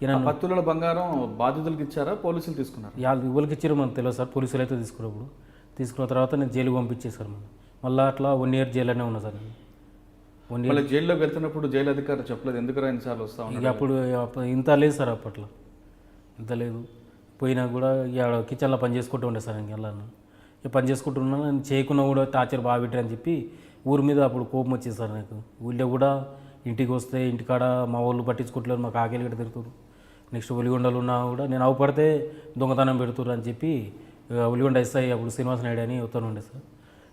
ఈయన ఆ పత్తుల బంగారం బాధితులకు ఇచ్చారా? పోలీసులు తీసుకున్నారు? వాళ్ళు ఇవ్వలకి ఇచ్చారు మనకు తెలియదు సార్. పోలీసులు అయితే తీసుకున్నప్పుడు. తీసుకున్న తర్వాత నేను జైలుకి పంపించేశారు మనం మళ్ళీ. అట్లా వన్ ఇయర్ జైల్లోనే ఉన్నా సార్ నేను. వన్ ఇయర్ జైల్లోకి వెళ్తున్నప్పుడు జైలు అధికారులు చెప్పలేదు. ఎందుకు ఎన్నిసార్లు వస్తా ఇక అప్పుడు ఇంత లేదు సార్ అప్పట్లో. ఇంత లేదు. పోయినా కూడా ఇక కిచెన్లో పని చేసుకుంటూ ఉండే సార్ ఇంక వెళ్ళాను ఇక పని చేసుకుంటున్నా నేను చేయకున్నా కూడా టార్చర్ బాగా పెట్టారని చెప్పి ఊరి మీద అప్పుడు కోపం వచ్చింది సార్ నాకు. ఊళ్ళో కూడా ఇంటికి వస్తే ఇంటికాడ మా వాళ్ళు పట్టించుకోవట్లేదు మాకు ఆకలి గట్ట తిరుగుతారు నెక్స్ట్ ఒలిగొండలు ఉన్నా కూడా నేను అవపడితే దొంగతనం పెడుతురు అని చెప్పి ఇక ఒలిగొండ ఎస్ఐ అప్పుడు శ్రీనివాస నాయుడు అని వస్తాను ఉండే సార్.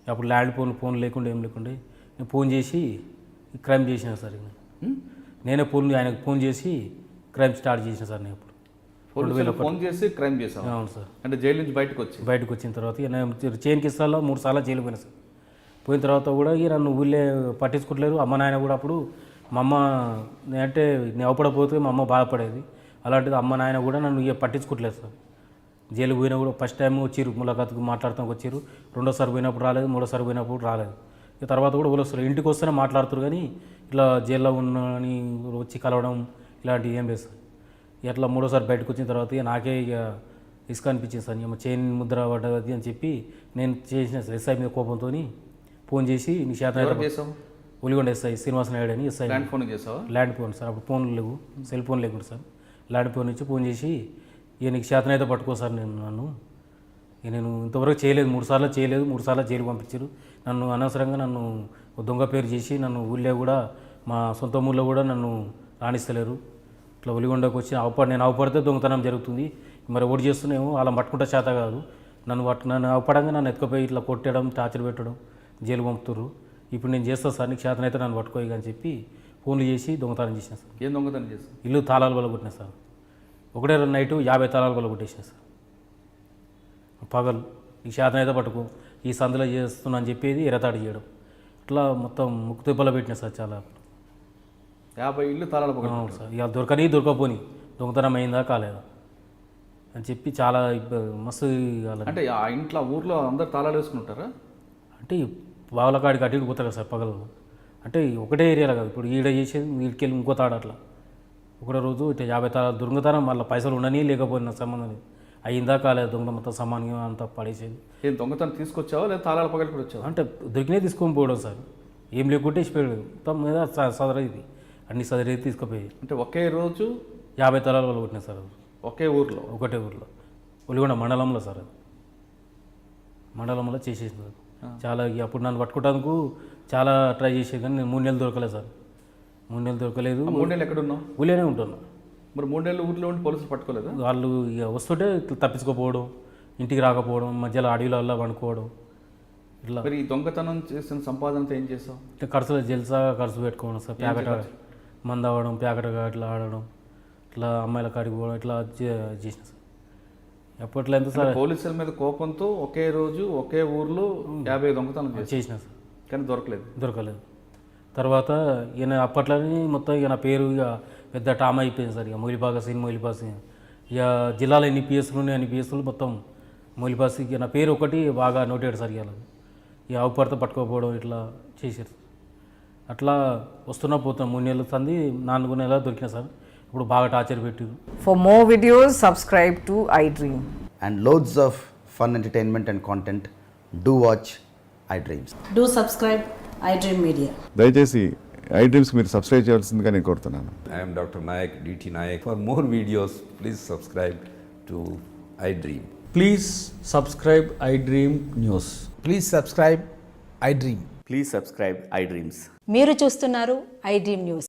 అప్పుడు ల్యాండ్ ఫోన్ ఫోన్ లేకుండా ఏం లేకుండా నేను ఫోన్ చేసి క్రైమ్ చేసిన సార్? నేనే ఫోన్ ఆయనకు ఫోన్ చేసి క్రైమ్ స్టార్ట్ చేసిన సార్ నేను అప్పుడు ఫోన్ చేసి క్రైమ్ చేసాం అవును సార్. అంటే జైలు నుంచి బయటకు వచ్చి? బయటకు వచ్చిన తర్వాత నేను చైన్ కిస్తాల్లో మూడు సార్లు జైలు పోయినా సార్. పోయిన తర్వాత కూడా ఇక నన్ను ఊళ్ళే పట్టించుకోవట్లేరు అమ్మ నాయన కూడా అప్పుడు మా అమ్మ అంటే నేను అవపడపోతే మా అమ్మ బాధపడేది. అలాంటిది అమ్మ నాయన కూడా నన్ను ఇక పట్టించుకోవట్లేదు సార్. జైలు పోయినా కూడా ఫస్ట్ టైం వచ్చిర్రు ములాఖాతుకు మాట్లాడతానికి వచ్చిర్రు రెండోసారి పోయినప్పుడు రాలేదు మూడోసారి పోయినప్పుడు రాలేదు. ఇక తర్వాత కూడా వస్తారు ఇంటికి వస్తేనే మాట్లాడుతారు కానీ ఇట్లా జైల్లో ఉన్నాని వచ్చి కలవడం ఇలాంటివి ఏం లేదు సార్. ఎట్లా మూడోసారి బయటకు వచ్చిన తర్వాత ఇక నాకే ఇక ఇసుక అనిపించింది సార్. ఏమో చైన్ ముద్ర పడ్డది అని చెప్పి నేను చేసిన ఎస్ఐ మీద కోపంతో ఫోన్ చేసి నీ శాతం ఒలిగొండ ఎస్ఐ శ్రీనివాస నాయుడు అని ఎస్ఐ ల్యాండ్ ఫోన్ చేసావా ల్యాండ్ ఫోన్ సార్. అప్పుడు ఫోన్లు లేవు సెల్ ఫోన్ లేకుండా సార్. లాడిపోయి నుంచి ఫోన్ చేసి ఇక నీకు చేతనైతే పట్టుకో సార్ నేను నన్ను. ఇక నేను ఇంతవరకు చేయలేదు మూడు సార్లు చేయలేదు మూడు సార్లు జైలు పంపించారు. నన్ను అనవసరంగా నన్ను దొంగ పేరు చేసి నన్ను ఊళ్ళో కూడా మా సొంత ఊళ్ళో కూడా నన్ను రాణిస్తలేరు. ఇట్లా ఒలిగొండకు వచ్చి అవపడి నేను అవపడితే దొంగతనం జరుగుతుంది. మరి ఓడి చేస్తున్నాము అలా పట్టుకుంటే చేత కాదు. నన్ను పట్టు నన్ను అవపడంగా నన్ను ఎత్తుకుపోయి ఇట్లా కొట్టడం టార్చర్ పెట్టడం జైలు పంపుతుర్రు. ఇప్పుడు నేను చేస్తాను సార్ నీకు చేతనైతే నన్ను పట్టుకోయి అని చెప్పి ఫోన్లు చేసి దొంగతనం చేసిన సార్. ఏం దొంగతనం చేసావు ఇల్లు తాళాలు బల కొట్టిన సార్. ఒకటే రోజు నైటు యాభై తాళాలు బల కొట్టేసిన సార్. పగలు. ఈ శాతం అయితే పట్టుకో ఈ సందులో చేస్తున్నా అని చెప్పేది ఎరతాడు చేయడం. ఇట్లా మొత్తం ముక్కు తిప్పలు పెట్టిన సార్ చాలా. యాభై ఇల్లు తాళాలు పగలు అవును సార్. ఇక దొరకని దొరకపోని దొంగతనం అయిందా కాలేదా? అని చెప్పి చాలా మస్తు అంటే ఆ ఇంట్లో ఊర్లో అందరు తాళాలు వేసుకుంటారా అంటే బావుల కాడికి అటు పోతారు కదా సార్ పగలు. అంటే ఒకటే ఏరియాలో కాదు. ఇప్పుడు ఈడ చేసేది వీడికెళ్ళి ఇంకో తాడు అట్లా. ఒకటే రోజు ఇట్లా యాభై తాళాలు దొంగతనం మళ్ళీ పైసలు ఉండని లేకపోయినా సంబంధం లేదు. అయిందా కాలేదు దొంగ మొత్తం సమానంగా అంతా పడేసేది. ఏం దొంగతనం తీసుకొచ్చావా లేదా తాళాలు పగలు కూడా వచ్చావా? అంటే దొరికినే తీసుకొని పోవడం సార్. ఏం లేకుంటే ఇచ్చిపోయాడు మొత్తం మీద సదరది అన్ని సదరేది తీసుకుపోయి అంటే ఒకే రోజు? యాభై తలాలు వాళ్ళు కొట్టిన సార్ అది. ఒకే ఊర్లో? ఒకటే ఊర్లో. ఒలిగొండ మండలంలో సార్ అది. మండలంలో చేసేసింది. చాలా ఇక అప్పుడు నన్ను పట్టుకోవడానికి చాలా ట్రై చేసేది కానీ నేను మూడు నెలలు దొరకలేదు సార్. మూడు నెలలు దొరకలేదు. ఆ మూడేళ్ళు ఎక్కడున్నావు? ఊళ్ళోనే ఉంటున్నా. మరి మూడేళ్ళు ఊర్లో ఉండి పోలీసులు పట్టుకోలేదా? వాళ్ళు ఇక వస్తుంటే తప్పించుకోపోవడం ఇంటికి రాకపోవడం మధ్యలో అడవిలో వండుకోవడం ఇట్లా. మరి ఈ దొంగతనం చేసిన సంపాదనతో ఏం చేసావు? ఇట్లా ఖర్చులు జల్సా ఖర్చు పెట్టుకోవడం సార్. ప్యాకెట్ మంద ఆడడం ప్యాకెట్గా ఇట్లా ఆడడం ఇట్లా అమ్మాయిల కాడికి పోవడం ఇట్లా చేసిన సార్. ఎప్పట్లో ఎంత సార్? పోలీసుల మీద కోపంతో ఒకే రోజు ఒకే ఊర్లో యాభై దొంగతనం చేసిన సార్. కానీ దొరకలేదు. దొరకలేదు. తర్వాత ఈయన అప్పట్లోనే మొత్తం ఇక నా పేరు ఇక పెద్ద టామ్ అయిపోయింది సార్ ఇక. మొయిలిపాక సీన్ మొయిలిపాస్ ఇక జిల్లాలో ఎన్ని పిఎస్లు ఉన్నాయి అన్ని పిఎస్లు మొత్తం మొయిలిపాస్ ఇక నా పేరు ఒకటి బాగా నోటెడ్ సార్ ఇక ఇక అవపడితే పట్టుకోకపోవడం ఇట్లా చేశారు. అట్లా వస్తున్నా పోతున్నా మూడు నెలలు సంది నాలుగు నెలలు దొరికిన సార్. ఇప్పుడు బాగా టార్చర్ పెట్టి for more videos subscribe to I dream and loads of fun entertainment and content do watch I dreams do subscribe I dream media దయచేసి ఐ డ్రీమ్స్ మీరు సబ్స్క్రైబ్ చేయాల్సిందిగా నేను కోరుతున్నాను. I'm doctor Nayak DT Nayak for more videos please subscribe to I dream please subscribe I dream news please subscribe I dream please subscribe I dreams మీరు చూస్తున్నారు I dream news